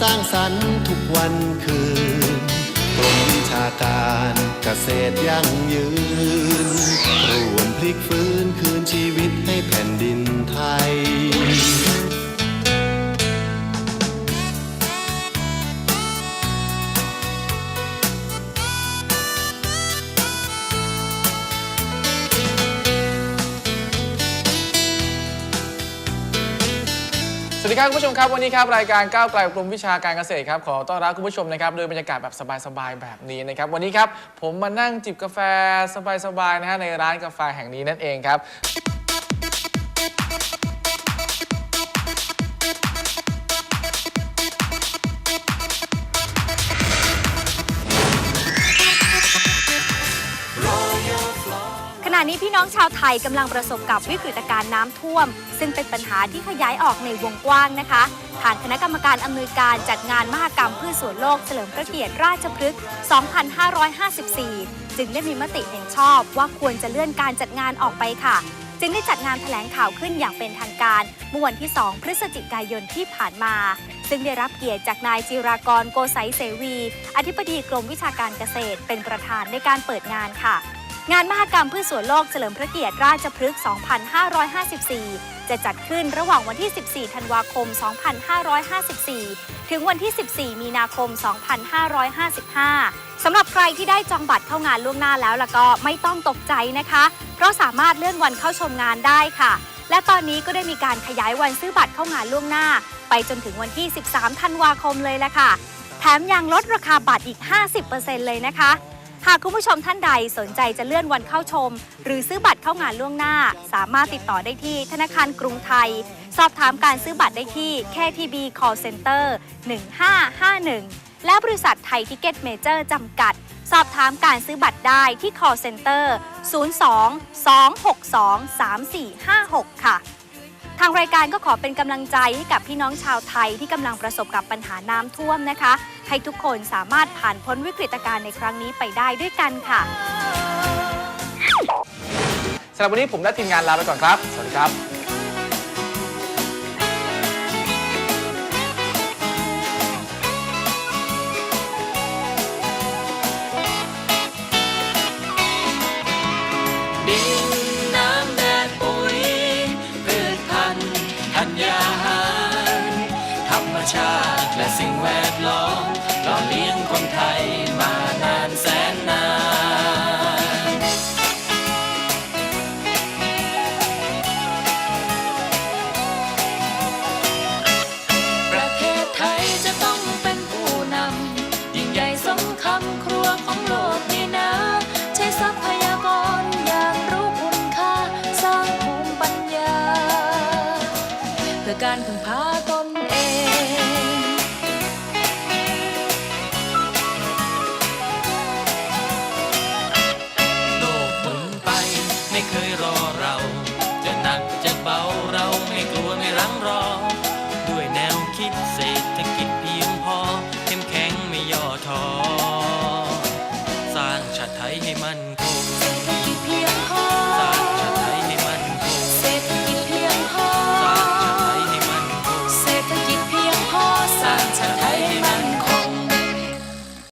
สร้างสรรค์ทุกวันคืนกรมวิชาการเกษตรยั่งยืนร่วมพลิกฟื้น สวัสดีครับคุณผู้ชมครับวันนี้ครับรายการก้าวไกลกลุ่มวิชาการเกษตรครับขอต้อนรับคุณผู้ชมนะครับโดยบรรยากาศแบบสบายๆแบบนี้นะครับวันนี้ครับผมมานั่งจิบกาแฟสบายๆนะฮะในร้านกาแฟแห่งนี้นั่นเองครับ ณะนี้พี่น้องชาวไทยกำลังประสบกับวิกฤตการณ์น้ำท่วม ซึ่งเป็นปัญหาที่ขยายออกในวงกว้างนะคะทางคณะกรรมการอำนวยการจัดงานมหกรรมพืชสวนโลกเฉลิมพระเกียรติราชพฤกษ์2554 จึงได้มีมติเห็นชอบว่าควรจะเลื่อนการจัดงานออกไปค่ะ จึงได้จัดงานแถลงข่าวขึ้นอย่างเป็นทางการเมื่อวันที่ 2 พฤศจิกายนที่ผ่านมา ซึ่งได้รับเกียรติจากนายจิรากรโกไสเสวี อธิบดีกรมวิชาการเกษตร เป็นประธานในการเปิดงานค่ะ งานมหกรรมพืชสวนโลกเฉลิมพระเกียรติราชพฤกษ์2554 จะจัดขึ้นระหว่างวันที่ 14 ธันวาคม 2554 ถึงวันที่ 14 มีนาคม 2555 สำหรับใครที่ได้จองบัตรเข้างานล่วงหน้าแล้วแล้วก็ไม่ต้องตกใจนะคะ เพราะสามารถเลื่อนวันเข้าชมงานได้ค่ะ และตอนนี้ก็ได้มีการขยายวันซื้อบัตรเข้างานล่วงหน้า ไปจนถึงวันที่ 13 ธันวาคมเลยละค่ะ แถมยังลดราคาบัตรอีก 50%เลยนะคะ หากคุณผู้ชมท่านใดสนใจจะเลื่อนวันเข้าชม หรือซื้อบัตรเข้างานล่วงหน้า สามารถติดต่อได้ที่ธนาคารกรุงไทย สอบถามการซื้อบัตรได้ที่ KTB Call Center 1551 และบริษัทไทยทิเก็ตเมเจอร์จำกัด สอบถามการซื้อบัตรได้ที่ Call Center 02 262 3456 ค่ะ ทางรายการก็ขอเป็นกำลังใจให้กับพี่น้องชาวไทยที่กำลังประสบกับปัญหาน้ำท่วมนะคะ ให้ทุกคนสามารถผ่านพ้นวิกฤตการณ์ในครั้งนี้ไปได้ด้วยกันค่ะสำหรับวันนี้ผมและทีมงานลาไปก่อนครับ สวัสดีครับดิ พาตนเองโลกมุนไปไม่เคย